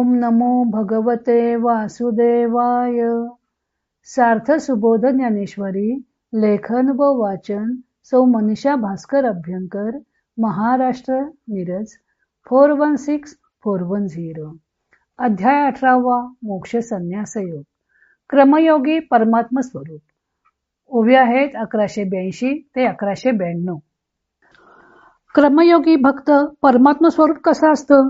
ओम नमो भगवते वासुदेवाय. सार्थ सुबोध ज्ञानेश्वरी लेखन व वाचन सौ Manisha Bhaskar Abhyankar Maharashtra Miraj four one six four one zero. अध्याय अठरावा मोक्ष संन्यास योग. क्रमयोगी परमात्म स्वरूप. उभे आहेत अकराशे ब्याऐंशी ते अकराशे ब्याण्णव. क्रमयोगी भक्त परमात्म स्वरूप कसं असतं?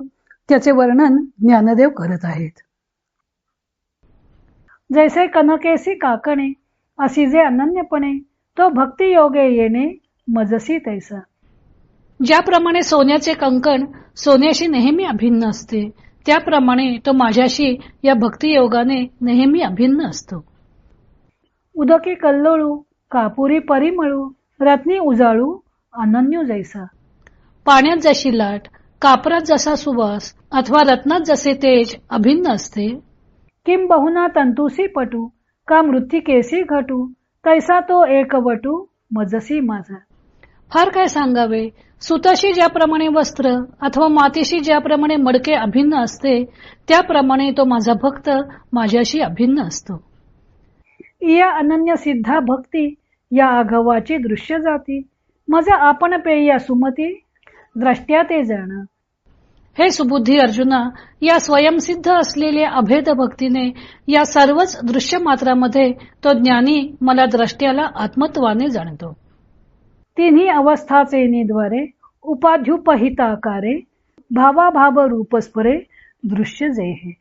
त्याचे वर्णन ज्ञानदेव करत आहेत. जैसे कनकेसी काकणे अशी जे अनन्यपणे तो भक्ती योगे येणे मजसी तैसा. ज्याप्रमाणे सोन्याचे कंकण सोन्याशी नेहमी अभिन्न असते त्याप्रमाणे तो माझ्याशी या भक्ती योगाने नेहमी अभिन्न असतो. उदकी कल्लोळू कापुरी परिमळू रत्नी उजाळू अनन्य जैसा. पाण्यात जशी लाट कापरात जसा सुवास अथवा रत्नात जसे तेज अभिन्न असते. किम बहुना तंतुसी पटू का केसी घटू तैसा तो एकवटू मजसी माझा. फार काय सांगावे? सुताशी ज्याप्रमाणे वस्त्र अथवा मातीशी ज्याप्रमाणे मडके अभिन्न असते त्याप्रमाणे तो माझा भक्त माझ्याशी अभिन्न असतो. या अनन्य सिद्धा भक्ती या आघवाची दृश्य जाती. माझा आपण पेय सुमती द्रष्ट्या ते जाण. हे सुबुद्धी अर्जुना या स्वयंसिद्ध असलेल्या अभेद भक्तीने या सर्वच दृश्य मात्रामध्ये तो ज्ञानी मला द्रष्ट्याला आत्मत्वाने जाणतो. तिन्ही अवस्थाचे निद्वारे उपाध्युपहिताकारे भावाभाव रूपस्परे दृश्य जे हे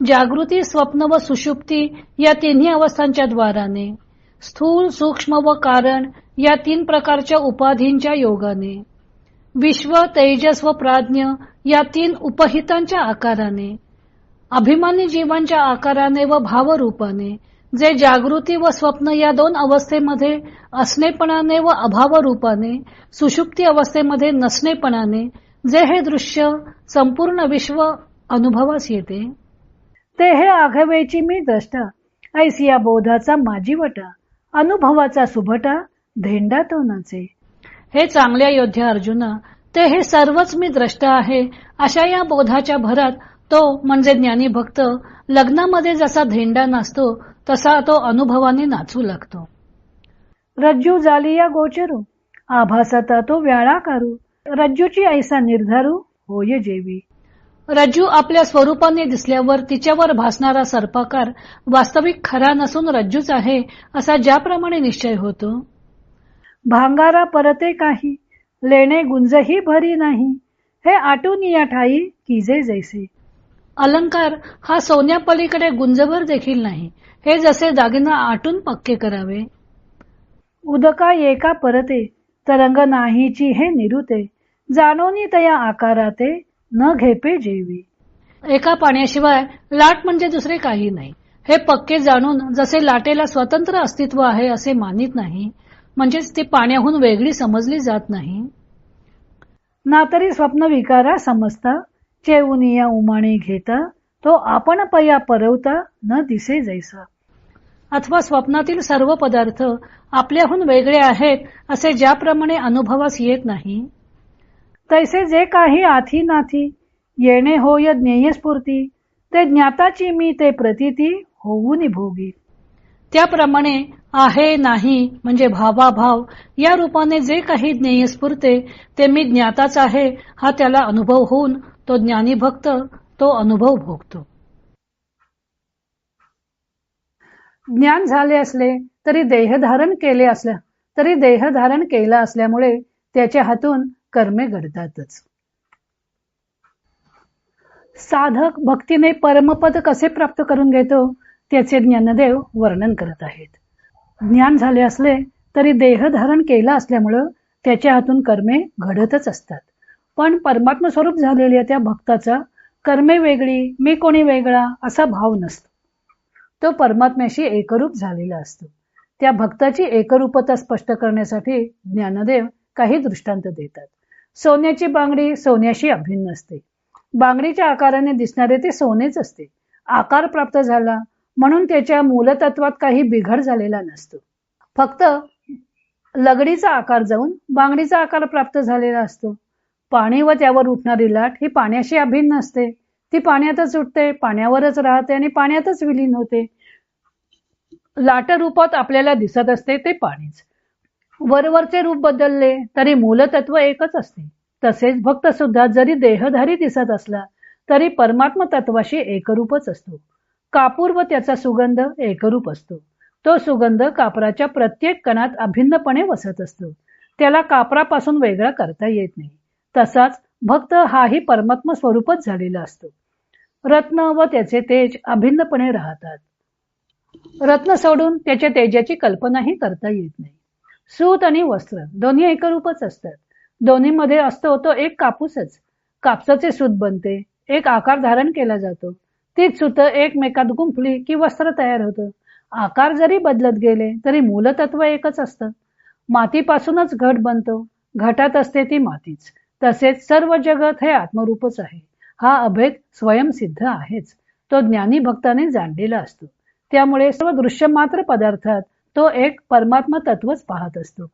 जागृती स्वप्न व सुषुप्ती या तिन्ही अवस्थांच्या द्वाराने स्थूल सूक्ष्म व कारण या तीन प्रकारच्या उपाधींच्या योगाने विश्व तेजस व प्राज्ञ या तीन उपहितांच्या आकाराने अभिमानी जीवांच्या आकाराने व भावरूपाने जे जागृती व स्वप्न या दोन अवस्थेमध्ये असणेपणाने व अभाव रूपाने सुषुप्ती अवस्थेमध्ये नसणेपणाने जे हे दृश्य संपूर्ण विश्व अनुभवास येते. ते हे आघवेची मी द्रष्टा या बोधाचा माझी वटा अनुभवाचा सुभटा धेंडा नाचे. हे चांगल्या योद्ध्या अर्जुना ते हे सर्वच मी द्रष्टा आहे अशा या बोधाच्या भरात तो म्हणजे ज्ञानी भक्त लग्नामध्ये जसा धेंडा नाचतो तसा तो अनुभवाने नाचू लागतो. रज्जू जालिया गोचरू आभासाता तो व्याळा करू रज्जूची ऐसा निर्धारू होय जेवी. रज्जू आपल्या स्वरूपाने दिसल्यावर तिच्यावर भासणारा सर्पाकार वास्तविक खरा नसून रज्जूच आहे असा ज्याप्रमाणे निश्चय होतो. भांगारा परते काही लेणे गुंजही भरी नाही. हे आटून या ठाई किजे जैसे. अलंकार हा सोन्या पलीकडे गुंजभर देखील नाही. हे जसे दागिना आटून पक्के करावे. उदका एका परते तरंग नाहीची हे निरुते. जाणोनी तया आकाराते न घेपे जेवी. एका पाण्याशिवाय लाट म्हणजे दुसरे काही नाही. हे पक्के जाणून जसे लाटेला स्वतंत्र अस्तित्व आहे असे मानित नाही. म्हणजेच ती पाण्याहून वेगळी समजली जात नाही. ना तरी स्वप्न विकारा समजता चेवनिया उमाणी घेता तो आपण पया परवता न दिसे जैसा. अथवा स्वप्नातील सर्व पदार्थ आपल्याहून वेगळे आहेत असे ज्याप्रमाणे अनुभवास येत नाही. तैसे जे काही आथी नाथी येणे होय ज्ञेय स्फूर्ती ते ज्ञाताची मी ते प्रतीती होऊन भोगी. त्याप्रमाणे आहे नाही म्हणजे भावाभाव. या रूपाने जे काही ज्ञेय स्फुरते ते मी ज्ञाताच आहे. हा त्याला अनुभव होऊन तो ज्ञानी भक्त तो अनुभव भोगतो. ज्ञान झाले असले तरी देहधारण केले असल्या तरी देहधारण केला असल्यामुळे त्याच्या हातून कर्मे घडतातच. साधक भक्तीने परमपद कसे प्राप्त करून घेतो त्याचे ज्ञानदेव वर्णन करत आहेत. ज्ञान झाले असले तरी देह धारण केला असल्यामुळं त्याच्या हातून कर्मे घडतच असतात. पण परमात्म स्वरूप झालेल्या त्या भक्ताचा कर्मे वेगळी मी कोणी वेगळा असा भाव नसतो. तो परमात्म्याशी एकरूप झालेला असतो. त्या भक्ताची एकरूपता स्पष्ट करण्यासाठी ज्ञानदेव काही दृष्टांत देतात. सोन्याची बांगडी सोन्याशी अभिन्न असते. बांगडीच्या आकाराने दिसणारे ते सोनेच असते. आकार प्राप्त झाला म्हणून त्याच्या मूलतत्वात काही बिघड झालेला नसतो. फक्त लगडीचा आकार जाऊन बांगडीचा आकार प्राप्त झालेला असतो. पाणी व त्यावर उठणारी लाट ही पाण्याशी अभिन्न असते. ती पाण्यातच उठते पाण्यावरच राहते आणि पाण्यातच विलीन होते. लाट रूपात आपल्याला दिसत असते ते पाणीच. वरवरचे रूप बदलले तरी मूलतत्व एकच असते. तसेच भक्त सुद्धा जरी देहधारी दिसत असला तरी परमात्म तत्वाशी एकरूपच असतो. कापूर व त्याचा सुगंध एकरूप असतो. तो सुगंध कापराच्या प्रत्येक कणात अभिन्नपणे वसत असतो. त्याला कापरापासून वेगळा करता येत नाही. तसाच भक्त हाही परमात्म स्वरूपच झालेला असतो. रत्न व त्याचे तेज अभिन्नपणे राहतात. रत्न सोडून त्याच्या तेजाची कल्पनाही करता येत नाही. सूत आणि वस्त्र दोन्ही एकरूपच असतात. दोन्हीमध्ये असतो तो एक कापूसच. कापसाचे सूत बनते. एक आकार धारण केला जातो. तीच सूत एकमेकात गुंफली की वस्त्र तयार होतं. आकार जरी बदलत गेले तरी मूलतत्व एकच असतं. मातीपासूनच घट बनतो. घटात असते ती मातीच. तसेच सर्व जगत हे आत्मरूपच आहे. हा अभेद स्वयंसिद्ध आहेच. तो ज्ञानी भक्ताने जाणलेला असतो. त्यामुळे सर्व दृश्य मात्र पदार्थात तो एक परमात्मा तत्वच पाहत असतो.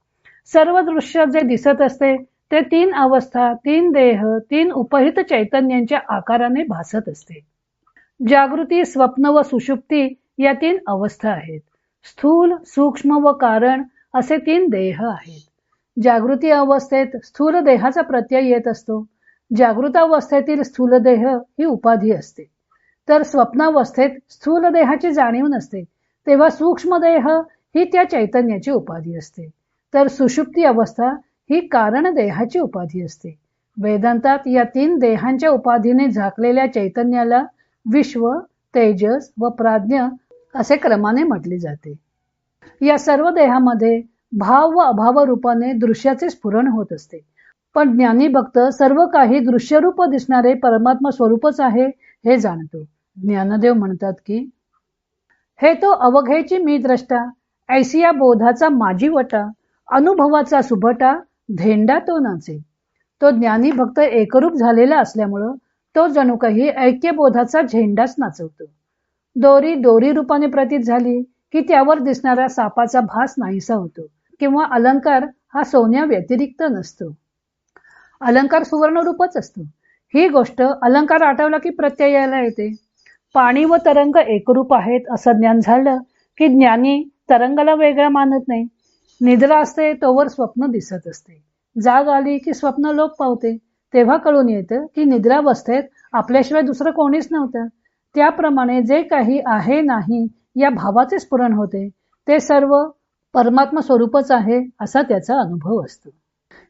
सर्व दृश्य जे दिसत असते ते तीन अवस्था तीन देह तीन उपहित चैतन्यांच्या आकाराने भासत असते. जागृती स्वप्न व सुषुप्ती या तीन अवस्था आहेत. स्थूल सूक्ष्म व कारण असे तीन देह आहेत. जागृती अवस्थेत स्थूल देहाचा प्रत्यय येत असतो. जागृत अवस्थेतील स्थूल देह ही उपाधी असते. तर स्वप्नावस्थेत स्थूल देहाची जाणीव नसते तेव्हा सूक्ष्म देह ही त्या चैतन्याची उपाधी असते. तर सुषुप्ती अवस्था ही कारण देहाची उपाधी असते. वेदांतात या तीन देहांच्या उपाधीने झाकलेल्या चैतन्याला विश्व तेजस व प्राज्ञ असे क्रमाने म्हटले जाते. या सर्व देहामध्ये भाव व अभाव रूपाने दृश्याचे स्फुरण होत असते. पण ज्ञानी भक्त सर्व काही दृश्यरूप दिसणारे परमात्मा स्वरूपच आहे हे जाणतो. ज्ञानदेव म्हणतात की हे तो अवघेची मी द्रष्टा ऐसिया बोधाचा माझी वटा अनुभवाचा सुभटा धेंडा तो नाचे. तो ज्ञानी भक्त एकरूप झालेला असल्यामुळं तो जणू काही ऐक्यबोधाचा झेंडाच नाचवतो. दोरी दोरी रूपाने प्रतीत झाली की त्यावर दिसणारा सापाचा भास नाहीसा होतो किंवा अलंकार हा सोन्या व्यतिरिक्त नसतो. अलंकार सुवर्ण रूपच असतो. ही गोष्ट अलंकार आठवला की प्रत्ययाला येते. पाणी व तरंग एकरूप आहेत असं ज्ञान झालं की ज्ञानी तरंगाला वेगळा मानत नाही. निद्रा असते तोवर स्वप्न दिसत असते. जाग आली की स्वप्न लोप पावते. तेव्हा कळून येतं की निद्रावस्थेत आपल्याशिवाय दुसरं कोणीच नव्हतं. त्याप्रमाणे जे काही आहे नाही या भावाचे स्फुरण होते. ते सर्व परमात्मा स्वरूपच आहे असा त्याचा अनुभव असतो.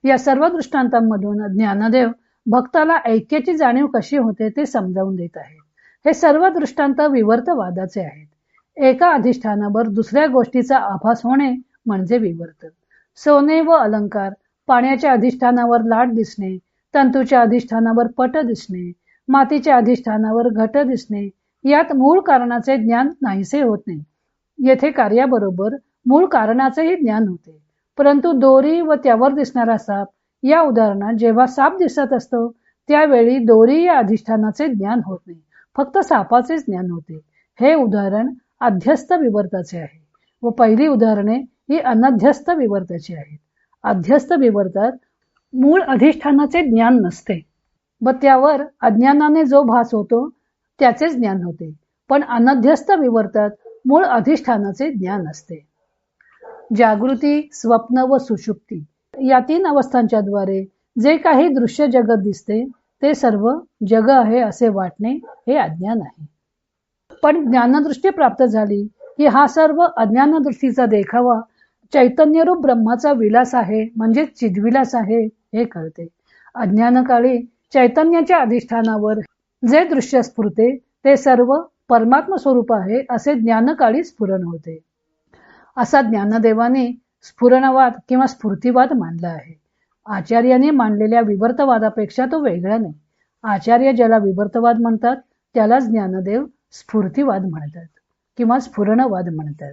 या सर्व दृष्टांतांमधून ज्ञानदेव भक्ताला ऐक्याची जाणीव कशी होते ते समजावून देत आहेत. हे सर्व दृष्टांत विवर्तवादाचे आहेत. एका अधिष्ठानावर दुसऱ्या गोष्टीचा आभास होणे म्हणजे विवर्त. सोने व अलंकार पाण्याच्या अधिष्ठानावर लाट दिसणे तंतूच्या अधिष्ठानावर पट दिसणे मातीच्या अधिष्ठानावर घट दिसणे यात मूळ कारणाचे ज्ञान नाहीसे होत नाही. येथे कार्याबरोबर मूळ कारणाचेही ज्ञान होते. परंतु दोरी व त्यावर दिसणारा साप या उदाहरणात जेव्हा साप दिसत असतो त्यावेळी दोरी या अधिष्ठानाचे ज्ञान होत नाही. फक्त सापाचे ज्ञान होते. हे उदाहरण अध्यस्त विवर्ताचे आहे व पहिली उदाहरणे ही अनध्यस्त विवर्ताची आहेत. अध्यस्त विवर्तात मूळ अधिष्ठानाचे ज्ञान नसते. व त्यावर अज्ञानाने जो भास होतो त्याचे ज्ञान होते. पण अनध्यस्त विवर्तात मूळ अधिष्ठानाचे ज्ञान असते. जागृती स्वप्न व सुषुप्ती या तीन अवस्थांच्या द्वारे जे काही दृश्य जगत दिसते ते सर्व जग आहे असे वाटणे हे अज्ञान आहे. पण ज्ञानदृष्टी प्राप्त झाली की हा सर्व अज्ञानदृष्टीचा देखावा चैतन्यरूप ब्रह्माचा विलास आहे म्हणजे चिदविलास आहे हे कळते. अज्ञानकाळी चैतन्याच्या अधिष्ठानावर जे दृश्य स्फुरते ते सर्व परमात्म स्वरूप आहे असे ज्ञानकाळी स्फुरण होते. असा ज्ञानदेवाने स्फुरणवाद किंवा स्फूर्तिवाद मानला आहे. आचार्याने मांडलेल्या विवर्तवादापेक्षा तो वेगळा नाही. आचार्य ज्याला विवर्तवाद म्हणतात त्यालाच ज्ञानदेव स्फूर्तिवाद म्हणतात किंवा स्फुरणवाद म्हणतात.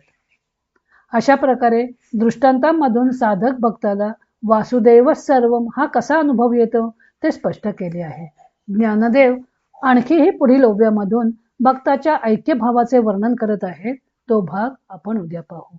अशा प्रकारे दृष्टांतांमधून साधक भक्ताला वासुदेव सर्व. हा कसा अनुभव येतो? ते स्पष्ट केले आहे. ज्ञानदेव आणखीही पुढील ओव्यामधून भक्ताच्या ऐक्यभावाचे वर्णन करत आहेत. तो भाग आपण उद्या पाहू.